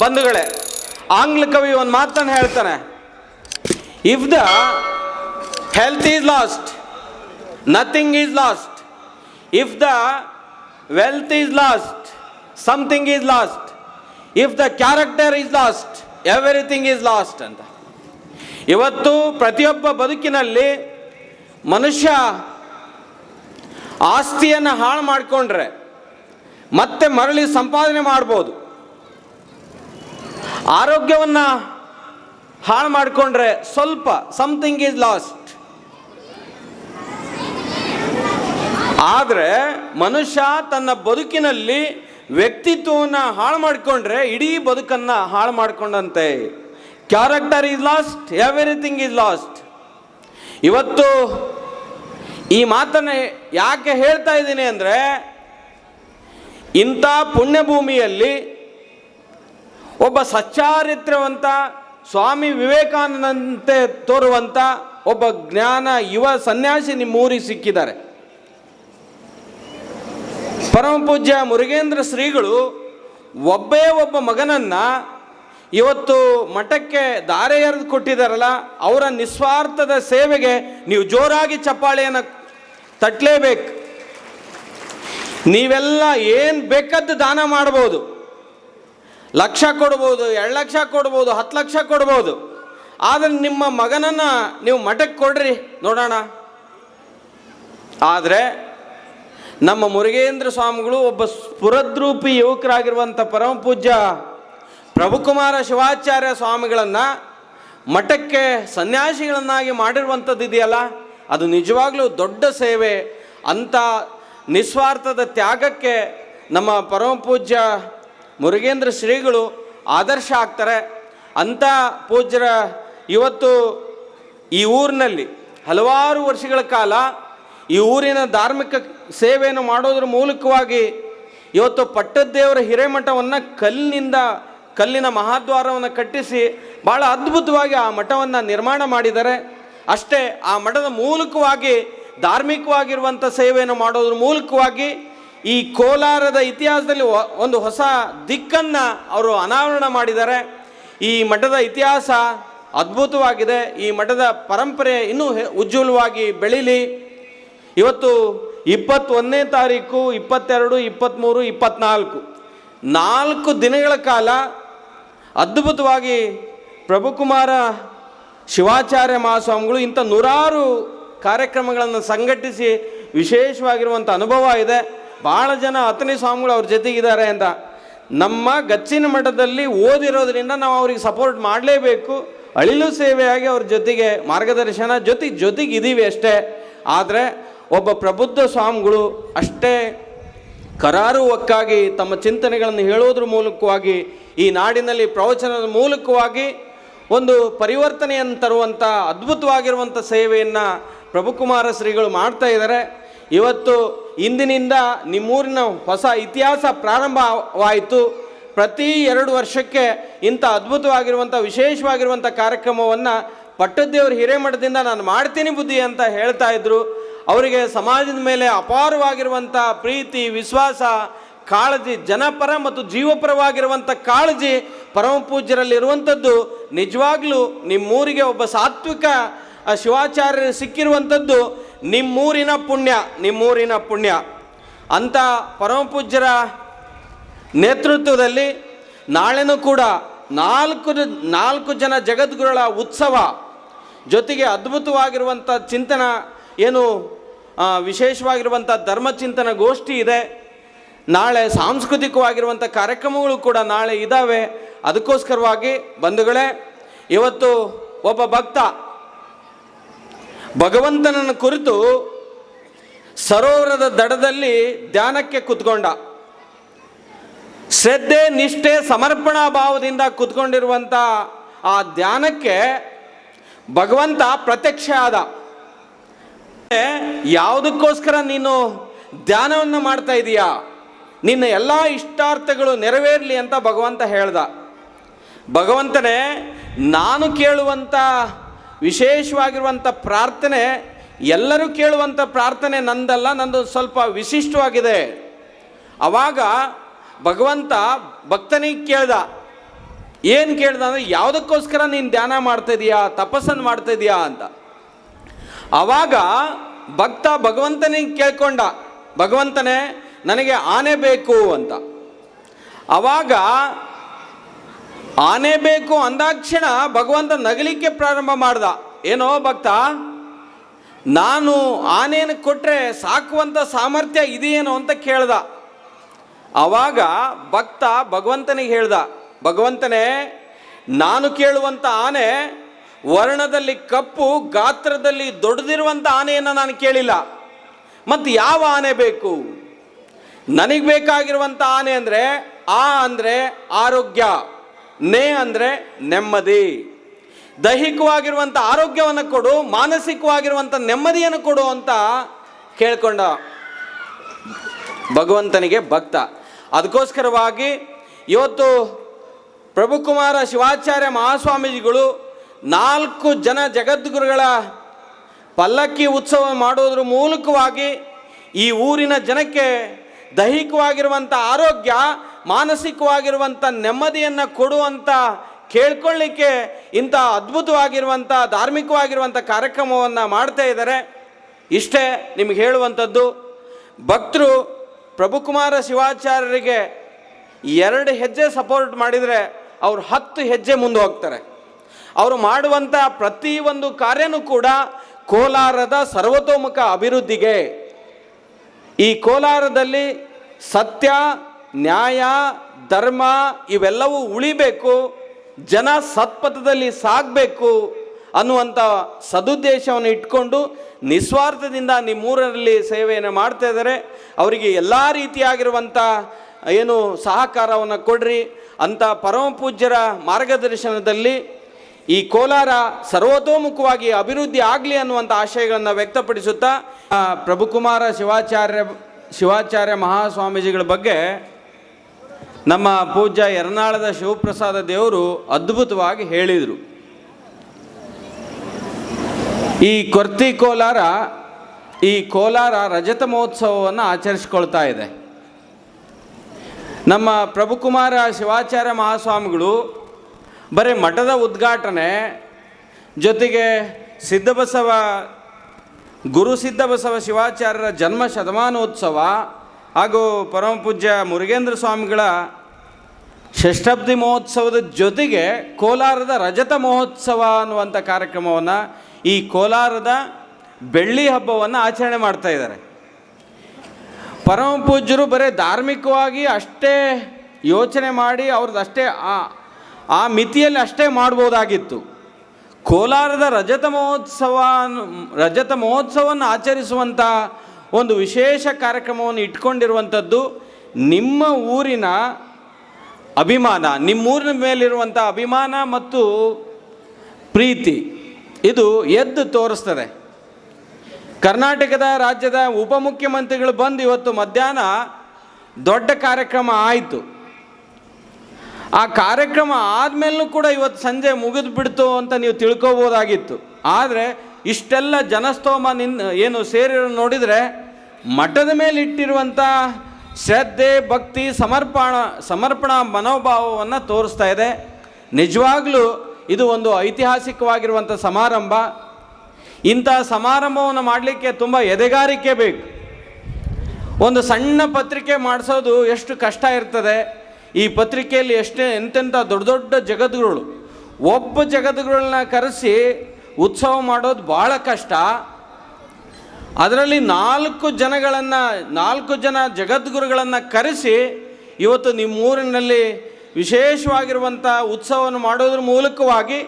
ಬಂಧುಗಳೇ, ಆಂಗ್ಲ ಕವಿ ಒಂದು ಮಾತನ್ನು ಹೇಳ್ತಾನೆ. If the health is lost nothing is lost if the wealth is lost something is lost if the character is lost everything is lost ಅಂತ. ಇವತ್ತು ಪ್ರತಿಯೊಬ್ಬ ಬದುಕಿನಲ್ಲಿ ಮನುಷ್ಯ ಆಸ್ತಿಯನ್ನು ಹಾಳು ಮಾಡಿಕೊಂಡ್ರೆ, ಮತ್ತೆ ಮರಳಿ ಸಂಪಾದನೆ ಮಾಡ್ಬೋದು. ಆರೋಗ್ಯವನ್ನು ಹಾಳು ಮಾಡಿಕೊಂಡ್ರೆ ಸ್ವಲ್ಪ ಸಮಥಿಂಗ್ ಈಸ್ ಲಾಸ್ಟ್ ಆದರೆ ಮನುಷ್ಯ ತನ್ನ ಬದುಕಿನಲ್ಲಿ ವ್ಯಕ್ತಿತ್ವವನ್ನು ಹಾಳು ಮಾಡಿಕೊಂಡ್ರೆ ಇಡೀ ಬದುಕನ್ನು ಹಾಳು ಮಾಡಿಕೊಂಡಂತೆ. Character is lost everything is lost ಇವತ್ತು ಈ ಮಾತನ್ನು ಯಾಕೆ ಹೇಳ್ತಾ ಇದ್ದೀನಿ ಅಂದರೆ ಇಂಥ ಪುಣ್ಯಭೂಮಿಯಲ್ಲಿ ಒಬ್ಬ ಸಚ್ಚಾರಿತ್ರವಂತ, ಸ್ವಾಮಿ ವಿವೇಕಾನಂದಂತೆ ತೋರುವಂಥ ಒಬ್ಬ ಜ್ಞಾನ ಯುವ ಸನ್ಯಾಸಿ ನಿಮ್ಮೂರಿಗೆ ಸಿಕ್ಕಿದ್ದಾರೆ. ಪರಮ ಪೂಜ್ಯ ಮುರುಗೇಂದ್ರ ಶ್ರೀಗಳು ಒಬ್ಬೇ ಒಬ್ಬ ಮಗನನ್ನು ಇವತ್ತು ಮಠಕ್ಕೆ ದಾರೆ ಎರೆದು ಕೊಟ್ಟಿದ್ದಾರಲ್ಲ, ಅವರ ನಿಸ್ವಾರ್ಥದ ಸೇವೆಗೆ ನೀವು ಜೋರಾಗಿ ಚಪ್ಪಾಳೆಯನ್ನು ತಟ್ಟಲೇಬೇಕು ನೀವೆಲ್ಲ ಏನು ಬೇಕಾದ್ದು ದಾನ ಮಾಡ್ಬೋದು. ಲಕ್ಷ ಕೊಡ್ಬೋದು, ಎರಡು ಲಕ್ಷ ಕೊಡ್ಬೋದು, ಹತ್ತು ಲಕ್ಷ ಕೊಡ್ಬೋದು. ಆದರೆ ನಿಮ್ಮ ಮಗನನ್ನು ನೀವು ಮಠಕ್ಕೆ ಕೊಡ್ರಿ, ನೋಡೋಣ. ಆದರೆ ನಮ್ಮ ಮುರುಗೇಂದ್ರ ಸ್ವಾಮಿಗಳು ಒಬ್ಬ ಸ್ಫುರದ್ರೂಪಿ ಯುವಕರಾಗಿರುವಂಥ ಪರಮ ಪೂಜ್ಯ ಪ್ರಭುಕುಮಾರ ಶಿವಾಚಾರ್ಯ ಸ್ವಾಮಿಗಳನ್ನು ಮಠಕ್ಕೆ ಸನ್ಯಾಸಿಗಳನ್ನಾಗಿ ಮಾಡಿರುವಂಥದ್ದು ಇದೆಯಲ್ಲ, ಅದು ನಿಜವಾಗಲೂ ದೊಡ್ಡ ಸೇವೆ. ಅಂಥ ನಿಸ್ವಾರ್ಥದ ತ್ಯಾಗಕ್ಕೆ ನಮ್ಮ ಪರಮ ಪೂಜ್ಯ ಮುರುಗೇಂದ್ರ ಶ್ರೀಗಳು ಆದರ್ಶ ಆಗ್ತಾರೆ. ಅಂಥ ಪೂಜ್ಯರ ಇವತ್ತು ಈ ಊರಿನಲ್ಲಿ ಹಲವಾರು ವರ್ಷಗಳ ಕಾಲ ಈ ಊರಿನ ಧಾರ್ಮಿಕ ಸೇವೆಯನ್ನು ಮಾಡೋದ್ರ ಮೂಲಕವಾಗಿ ಇವತ್ತು ಪಟ್ಟದ್ದೇವರ ಹಿರೇಮಠವನ್ನು ಕಲ್ಲಿನಿಂದ ಕಲ್ಲಿನ ಮಹಾದ್ವಾರವನ್ನು ಕಟ್ಟಿಸಿ ಭಾಳ ಅದ್ಭುತವಾಗಿ ಆ ಮಠವನ್ನು ನಿರ್ಮಾಣ ಮಾಡಿದ್ದಾರೆ. ಅಷ್ಟೇ ಆ ಮಠದ ಮೂಲಕವಾಗಿ ಧಾರ್ಮಿಕವಾಗಿರುವಂಥ ಸೇವೆಯನ್ನು ಮಾಡೋದ್ರ ಮೂಲಕವಾಗಿ ಈ ಕೋಲಾರದ ಇತಿಹಾಸದಲ್ಲಿ ಒಂದು ಹೊಸ ದಿಕ್ಕನ್ನು ಅವರು ಅನಾವರಣ ಮಾಡಿದ್ದಾರೆ. ಈ ಮಠದ ಇತಿಹಾಸ ಅದ್ಭುತವಾಗಿದೆ. ಈ ಮಠದ ಪರಂಪರೆ ಇನ್ನೂ ಉಜ್ವಲವಾಗಿ ಬೆಳೀಲಿ. ಇವತ್ತು ಇಪ್ಪತ್ತೊಂದನೇ ತಾರೀಕು, ಇಪ್ಪತ್ತೆರಡು ಇಪ್ಪತ್ತ್ಮೂರು ಇಪ್ಪತ್ನಾಲ್ಕು. ನಾಲ್ಕು ದಿನಗಳ ಕಾಲ ಅದ್ಭುತವಾಗಿ ಪ್ರಭುಕುಮಾರ ಶಿವಾಚಾರ್ಯ ಮಹಾಸ್ವಾಮಿಗಳು ಇಂಥ ನೂರಾರು ಕಾರ್ಯಕ್ರಮಗಳನ್ನು ಸಂಘಟಿಸಿ ವಿಶೇಷವಾಗಿರುವಂಥ ಅನುಭವ ಇದೆ. ಭಾಳ ಜನ ಅತನಿ ಸ್ವಾಮಿಗಳು ಅವ್ರ ಜೊತೆಗಿದ್ದಾರೆ ಅಂತ. ನಮ್ಮ ಗಚ್ಚಿನ ಮಠದಲ್ಲಿ ಓದಿರೋದ್ರಿಂದ ನಾವು ಅವ್ರಿಗೆ ಸಪೋರ್ಟ್ ಮಾಡಲೇಬೇಕು. ಅಳಿಲು ಸೇವೆಯಾಗಿ ಅವ್ರ ಜೊತೆಗೆ ಮಾರ್ಗದರ್ಶನ ಜೊತೆಗೆ ಜೊತೆಗೆ ಇದ್ದೀವಿ ಅಷ್ಟೇ. ಆದರೆ ಒಬ್ಬ ಪ್ರಬುದ್ಧ ಸ್ವಾಮಿಗಳು ಅಷ್ಟೇ ಕರಾರುವಕ್ಕಾಗಿ ತಮ್ಮ ಚಿಂತನೆಗಳನ್ನು ಹೇಳೋದ್ರ ಮೂಲಕವಾಗಿ ಈ ನಾಡಿನಲ್ಲಿ ಪ್ರವಚನದ ಮೂಲಕವಾಗಿ ಒಂದು ಪರಿವರ್ತನೆಯನ್ನು ತರುವಂಥ ಅದ್ಭುತವಾಗಿರುವಂಥ ಸೇವೆಯನ್ನು ಪ್ರಭುಕುಮಾರ ಶ್ರೀಗಳು ಮಾಡ್ತಾ ಇದ್ದಾರೆ. ಇವತ್ತು ಇಂದಿನಿಂದ ನಿಮ್ಮೂರಿನ ಹೊಸ ಇತಿಹಾಸ ಪ್ರಾರಂಭವಾಯಿತು. ಪ್ರತಿ ಎರಡು ವರ್ಷಕ್ಕೆ ಇಂಥ ಅದ್ಭುತವಾಗಿರುವಂಥ, ವಿಶೇಷವಾಗಿರುವಂಥ ಕಾರ್ಯಕ್ರಮವನ್ನು ಪಟ್ಟದ್ದೇವ್ರ ಹಿರೇಮಠದಿಂದ ನಾನು ಮಾಡ್ತೀನಿ ಬುದ್ಧಿ ಅಂತ ಹೇಳ್ತಾ ಇದ್ರು. ಅವರಿಗೆ ಸಮಾಜದ ಮೇಲೆ ಅಪಾರವಾಗಿರುವಂಥ ಪ್ರೀತಿ, ವಿಶ್ವಾಸ, ಕಾಳಜಿ, ಜನಪರ ಮತ್ತು ಜೀವಪರವಾಗಿರುವಂಥ ಕಾಳಜಿ ಪರಮ ಪೂಜ್ಯರಲ್ಲಿರುವಂಥದ್ದು ನಿಜವಾಗ್ಲೂ ನಿಮ್ಮೂರಿಗೆ ಒಬ್ಬ ಸಾತ್ವಿಕ ಆ, ಶಿವಾಚಾರ್ಯರು ಸಿಕ್ಕಿರುವಂಥದ್ದು ನಿಮ್ಮೂರಿನ ಪುಣ್ಯ ನಿಮ್ಮೂರಿನ ಪುಣ್ಯ. ಅಂಥ ಪರಮಪೂಜ್ಯರ ನೇತೃತ್ವದಲ್ಲಿ ನಾಳೆನೂ ಕೂಡ ನಾಲ್ಕು ನಾಲ್ಕು ಜನ ಜಗದ್ಗುರುಗಳ ಉತ್ಸವ ಜೊತೆಗೆ ಅದ್ಭುತವಾಗಿರುವಂಥ ಚಿಂತನ ಏನು ವಿಶೇಷವಾಗಿರುವಂಥ ಧರ್ಮಚಿಂತನ ಗೋಷ್ಠಿ ಇದೆ. ನಾಳೆ ಸಾಂಸ್ಕೃತಿಕವಾಗಿರುವಂಥ ಕಾರ್ಯಕ್ರಮಗಳು ಕೂಡ ನಾಳೆ ಇದ್ದಾವೆ. ಅದಕ್ಕೋಸ್ಕರವಾಗಿ ಬಂಧುಗಳೇ ಇವತ್ತು ಒಬ್ಬ ಭಕ್ತ ಭಗವಂತನನ್ನು ಕುರಿತು ಸರೋವರದ ದಡದಲ್ಲಿ ಧ್ಯಾನಕ್ಕೆ ಕುತ್ಕೊಂಡ. ಶ್ರದ್ಧೆ, ನಿಷ್ಠೆ, ಸಮರ್ಪಣಾ ಭಾವದಿಂದ ಕುತ್ಕೊಂಡಿರುವಂಥ ಆ ಧ್ಯಾನಕ್ಕೆ ಭಗವಂತ ಪ್ರತ್ಯಕ್ಷ ಆದ. ಯಾವುದಕ್ಕೋಸ್ಕರ ನೀನು ಧ್ಯಾನವನ್ನು ಮಾಡ್ತಾ ಇದೀಯಾ? ನಿನ್ನ ಎಲ್ಲ ಇಷ್ಟಾರ್ಥಗಳು ನೆರವೇರಲಿ ಅಂತ ಭಗವಂತ ಹೇಳ್ದ. ಭಗವಂತನೇ, ನಾನು ಕೇಳುವಂಥ ವಿಶೇಷವಾಗಿರುವಂಥ ಪ್ರಾರ್ಥನೆ, ಎಲ್ಲರೂ ಕೇಳುವಂಥ ಪ್ರಾರ್ಥನೆ ನಂದಲ್ಲ, ನಂದು ಸ್ವಲ್ಪ ವಿಶಿಷ್ಟವಾಗಿದೆ. ಆವಾಗ ಭಗವಂತ ಭಕ್ತನಿಗೆ ಕೇಳ್ದ, ಏನು ಕೇಳ್ದ ಅಂದರೆ, ಯಾವುದಕ್ಕೋಸ್ಕರ ನೀನು ಧ್ಯಾನ ಮಾಡ್ತಾ ಇದೀಯಾ, ತಪಸ್ಸನ್ನು ಮಾಡ್ತಾ ಇದೀಯಾ ಅಂತ. ಆವಾಗ ಭಕ್ತ ಭಗವಂತನಿಗೆ ಕೇಳ್ಕೊಂಡ, ಭಗವಂತನೇ ನನಗೆ ಆನೆ ಬೇಕು ಅಂತ. ಆವಾಗ ಆನೆ ಬೇಕು ಅಂದಾಕ್ಷಣ ಭಗವಂತ ನಗಲಿಕ್ಕೆ ಪ್ರಾರಂಭ ಮಾಡ್ದ. ಏನೋ ಭಕ್ತ? ನಾನು ಆನೆಯನ್ನು ಕೊಟ್ಟರೆ ಸಾಕುವಂಥ ಸಾಮರ್ಥ್ಯ ಇದೆಯೇನೋ ಅಂತ ಕೇಳ್ದ. ಆವಾಗ ಭಕ್ತ ಭಗವಂತನಿಗೆ ಹೇಳ್ದ, ಭಗವಂತನೇ, ನಾನು ಕೇಳುವಂಥ ಆನೆ ವರ್ಣದಲ್ಲಿ ಕಪ್ಪು, ಗಾತ್ರದಲ್ಲಿ ದೊಡ್ಡದಿರುವಂಥ ಆನೆಯನ್ನು ನಾನು ಕೇಳಿಲ್ಲ. ಮತ್ತು ಯಾವ ಆನೆ ಬೇಕು? ನನಗೆ ಬೇಕಾಗಿರುವಂಥ ಆನೆ ಅಂದರೆ ಆ ಅಂದರೆ ಆರೋಗ್ಯ. ನೇ ಅಂದರೆ ನೆಮ್ಮದಿ. ದೈಹಿಕವಾಗಿರುವಂಥ ಆರೋಗ್ಯವನ್ನು ಕೊಡು ಮಾನಸಿಕವಾಗಿರುವಂಥ ನೆಮ್ಮದಿಯನ್ನು ಕೊಡು ಅಂತ ಕೇಳ್ಕೊಂಡ ಭಗವಂತನಿಗೆ ಭಕ್ತ. ಅದಕ್ಕೋಸ್ಕರವಾಗಿ ಇವತ್ತು ಪ್ರಭುಕುಮಾರ ಶಿವಾಚಾರ್ಯ ಮಹಾಸ್ವಾಮೀಜಿಗಳು ನಾಲ್ಕು ಜನ ಜಗದ್ಗುರುಗಳ ಪಲ್ಲಕ್ಕಿ ಉತ್ಸವ ಮಾಡೋದ್ರ ಮೂಲಕವಾಗಿ ಈ ಊರಿನ ಜನಕ್ಕೆ ದೈಹಿಕವಾಗಿರುವಂಥ ಆರೋಗ್ಯ ಮಾನಸಿಕವಾಗಿರುವಂಥ ನೆಮ್ಮದಿಯನ್ನು ಕೊಡುವಂಥ ಕೇಳ್ಕೊಳ್ಳಿಕ್ಕೆ ಇಂಥ ಅದ್ಭುತವಾಗಿರುವಂಥ ಧಾರ್ಮಿಕವಾಗಿರುವಂಥ ಕಾರ್ಯಕ್ರಮವನ್ನು ಮಾಡ್ತಾ ಇದ್ದಾರೆ. ಇಷ್ಟೇ ನಿಮ್ಗೆ ಹೇಳುವಂಥದ್ದು, ಭಕ್ತರು ಪ್ರಭುಕುಮಾರ ಶಿವಾಚಾರ್ಯರಿಗೆ ಎರಡು ಹೆಜ್ಜೆ ಸಪೋರ್ಟ್ ಮಾಡಿದರೆ ಅವರು ಹತ್ತು ಹೆಜ್ಜೆ ಮುಂದೆ ಹೋಗ್ತಾರೆ. ಅವರು ಮಾಡುವಂಥ ಪ್ರತಿಯೊಂದು ಕಾರ್ಯನೂ ಕೂಡ ಕೋಲಾರದ ಸರ್ವತೋಮುಖ ಅಭಿವೃದ್ಧಿಗೆ. ಈ ಕೋಲಾರದಲ್ಲಿ ಸತ್ಯ ನ್ಯಾಯ, ಧರ್ಮ ಇವೆಲ್ಲವೂ ಉಳಿಬೇಕು, ಜನ ಸತ್ಪಥದಲ್ಲಿ ಸಾಗಬೇಕು ಅನ್ನುವಂಥ ಸದುದ್ದೇಶವನ್ನು ಇಟ್ಕೊಂಡು ನಿಸ್ವಾರ್ಥದಿಂದ ನಿಮ್ಮೂರಲ್ಲಿ ಸೇವೆಯನ್ನು ಮಾಡ್ತಾ ಇದ್ದಾರೆ. ಅವರಿಗೆ ಎಲ್ಲ ರೀತಿಯಾಗಿರುವಂಥ ಏನು ಸಹಕಾರವನ್ನು ಕೊಡ್ರಿ ಅಂಥ ಪರಮ ಪೂಜ್ಯರ ಮಾರ್ಗದರ್ಶನದಲ್ಲಿ ಈ ಕೋಲಾರ ಸರ್ವತೋಮುಖವಾಗಿ ಅಭಿವೃದ್ಧಿ ಆಗಲಿ ಅನ್ನುವಂಥ ಆಶಯಗಳನ್ನು ವ್ಯಕ್ತಪಡಿಸುತ್ತಾ ಪ್ರಭುಕುಮಾರ ಶಿವಾಚಾರ್ಯ ಶಿವಾಚಾರ್ಯ ಮಹಾಸ್ವಾಮೀಜಿಗಳ ಬಗ್ಗೆ ನಮ್ಮ ಪೂಜ್ಯ ಎರ್ನಾಳದ ಶಿವಪ್ರಸಾದ ದೇವರು ಅದ್ಭುತವಾಗಿ ಹೇಳಿದರು. ಈ ಕೊರ್ತಿ ಕೋಲಾರ, ಈ ಕೋಲಾರ ರಜತ ಮಹೋತ್ಸವವನ್ನು ಆಚರಿಸ್ಕೊಳ್ತಾ ಇದೆ. ನಮ್ಮ ಪ್ರಭುಕುಮಾರ ಶಿವಾಚಾರ್ಯ ಮಹಾಸ್ವಾಮಿಗಳು ಬರೀ ಮಠದ ಉದ್ಘಾಟನೆ ಜೊತೆಗೆ ಸಿದ್ಧಬಸವ, ಗುರು ಸಿದ್ಧಬಸವ ಶಿವಾಚಾರ್ಯರ ಜನ್ಮ ಶತಮಾನೋತ್ಸವ ಹಾಗೂ ಪರಮ ಪೂಜ್ಯ ಮುರುಗೇಂದ್ರ ಸ್ವಾಮಿಗಳ ಷಷ್ಠಬ್ದಿ ಮಹೋತ್ಸವದ ಜೊತೆಗೆ ಕೋಲಾರದ ರಜತ ಮಹೋತ್ಸವ ಅನ್ನುವಂಥ ಕಾರ್ಯಕ್ರಮವನ್ನು ಈ ಕೋಲಾರದ ಬೆಳ್ಳಿ ಹಬ್ಬವನ್ನು ಆಚರಣೆ ಮಾಡ್ತಾ ಇದ್ದಾರೆ. ಪರಮ ಪೂಜ್ಯರು ಬರೀ ಧಾರ್ಮಿಕವಾಗಿ ಅಷ್ಟೇ ಯೋಚನೆ ಮಾಡಿ ಅವ್ರದ್ದು ಅಷ್ಟೇ ಆ ಆ ಮಿತಿಯಲ್ಲಿ ಅಷ್ಟೇ ಮಾಡ್ಬೋದಾಗಿತ್ತು. ಕೋಲಾರದ ರಜತ ಮಹೋತ್ಸವ ರಜತ ಮಹೋತ್ಸವವನ್ನು ಆಚರಿಸುವಂಥ ಒಂದು ವಿಶೇಷ ಕಾರ್ಯಕ್ರಮವನ್ನು ಇಟ್ಕೊಂಡಿರುವಂಥದ್ದು ನಿಮ್ಮ ಊರಿನ ಅಭಿಮಾನ ನಿಮ್ಮೂರಿನ ಮೇಲಿರುವಂಥ ಅಭಿಮಾನ ಮತ್ತು ಪ್ರೀತಿ, ಇದು ಎದ್ದು ತೋರಿಸ್ತದೆ. ಕರ್ನಾಟಕದ ರಾಜ್ಯದ ಉಪಮುಖ್ಯಮಂತ್ರಿಗಳು ಬಂದು ಇವತ್ತು ಮಧ್ಯಾಹ್ನ ದೊಡ್ಡ ಕಾರ್ಯಕ್ರಮ ಆಯಿತು. ಆ ಕಾರ್ಯಕ್ರಮ ಆದಮೇಲೂ ಕೂಡ ಇವತ್ತು ಸಂಜೆ ಮುಗಿದು ಬಿಡ್ತು ಅಂತ ನೀವು ತಿಳ್ಕೊಬೋದಾಗಿತ್ತು. ಆದರೆ ಇಷ್ಟೆಲ್ಲ ಜನಸ್ತೋಮ ನಿನ್ನ ಏನು ಸೇರಿರೋ ನೋಡಿದರೆ ಮಠದ ಮೇಲೆ ಇಟ್ಟಿರುವಂಥ ಶ್ರದ್ಧೆ, ಭಕ್ತಿ, ಸಮರ್ಪಣ, ಸಮರ್ಪಣಾ ಮನೋಭಾವವನ್ನು ತೋರಿಸ್ತಾ ಇದೆ. ನಿಜವಾಗ್ಲೂ ಇದು ಒಂದು ಐತಿಹಾಸಿಕವಾಗಿರುವಂಥ ಸಮಾರಂಭ. ಇಂಥ ಸಮಾರಂಭವನ್ನು ಮಾಡಲಿಕ್ಕೆ ತುಂಬ ಎದೆಗಾರಿಕೆ ಬೇಕು. ಒಂದು ಸಣ್ಣ ಪತ್ರಿಕೆ ಮಾಡಿಸೋದು ಎಷ್ಟು ಕಷ್ಟ ಇರ್ತದೆ. ಈ ಪತ್ರಿಕೆಯಲ್ಲಿ ಎಷ್ಟೇ ಎಂತೆಂಥ ದೊಡ್ಡ ದೊಡ್ಡ ಜಗದ್ಗುರುಗಳು, ಒಬ್ಬ ಜಗದ್ಗುರುಗಳನ್ನ ಕರೆಸಿ ಉತ್ಸವ ಮಾಡೋದು ಭಾಳ ಕಷ್ಟ. ಅದರಲ್ಲಿ ನಾಲ್ಕು ಜನಗಳನ್ನು, ನಾಲ್ಕು ಜನ ಜಗದ್ಗುರುಗಳನ್ನು ಕರೆಸಿ ಇವತ್ತು ನಿಮ್ಮೂರಿನಲ್ಲಿ ವಿಶೇಷವಾಗಿರುವಂಥ ಉತ್ಸವವನ್ನು ಮಾಡೋದ್ರ ಮೂಲಕವಾಗಿ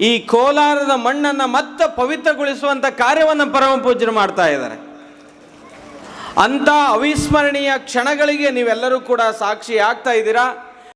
ಈ ಕೋಲಾರದ ಮಣ್ಣನ್ನು ಮತ್ತೆ ಪವಿತ್ರಗೊಳಿಸುವಂಥ ಕಾರ್ಯವನ್ನು ಪರಮ ಪೂಜನೆ ಮಾಡ್ತಾ ಇದ್ದಾರೆ. ಅಂಥ ಅವಿಸ್ಮರಣೀಯ ಕ್ಷಣಗಳಿಗೆ ನೀವೆಲ್ಲರೂ ಕೂಡ ಸಾಕ್ಷಿ ಆಗ್ತಾ ಇದ್ದೀರಾ.